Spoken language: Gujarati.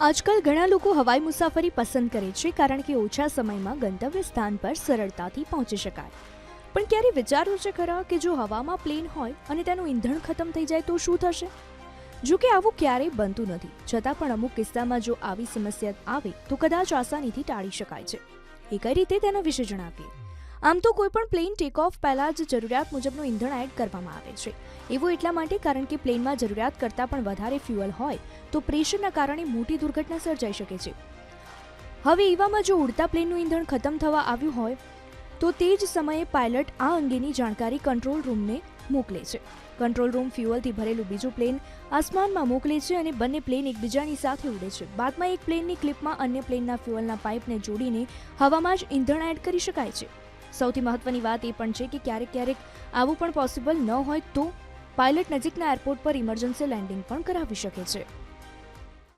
આજકાલ ઘણા લોકો હવાઈ મુસાફરી પસંદ કરે છે કારણ કે ઓછા સમયમાં ગંતવ્ય સ્થાન પર સરળતાથી પહોંચી શકાય. પણ ક્યારે વિચાર્યું છે ખરા કે જો હવામાં પ્લેન હોય અને તેનું ઈંધણ ખતમ થઈ જાય તો શું થશે? જો કે આવું ક્યારેય બનતું નથી. છતાં પણ અમુક કિસ્સામાં જો આવી સમસ્યા આવે તો કદાચ આસાનીથી ટાળી શકાય છે. એ કઈ રીતે તેના વિશે જણાવીએ? આમ તો કોઈ પણ પ્લેન ટેક ઓફ પહેલાં જ જરૂરિયાત મુજબનું ઈંધણ એડ કરવામાં આવે છે. એવું એટલા માટે કારણ કે પ્લેનમાં જરૂરિયાત કરતાં પણ વધારે ફ્યુઅલ હોય, તો પ્રેશરના કારણે મોટી દુર્ઘટના સર્જાઈ શકે છે. હવે એવામાં જો ઉડતા પ્લેનનું ઈંધણ ખતમ થવા આવ્યું હોય, તો તે જ સમયે પાયલટ આ અંગેની જાણકારી કંટ્રોલ રૂમને મોકલે છે. કંટ્રોલ રૂમ ફ્યુઅલથી ભરેલું બીજું પ્લેન આસમાનમાં મોકલે છે અને બંને પ્લેન એકબીજાની સાથે ઉડે છે. બાદમાં એક પ્લેનની ક્લિપમાં અન્ય પ્લેનના ફ્યુઅલના પાઇપને જોડીને હવામાં જ ઈંધણ એડ કરી શકાય છે. સૌથી મહત્વની વાત એ પણ છે કે ક્યારેક ક્યારેક આવું પણ પોસિબલ ન હોય તો પાયલટ નજીકના એરપોર્ટ પર ઇમરજન્સી લેન્ડિંગ પણ કરાવી શકે છે.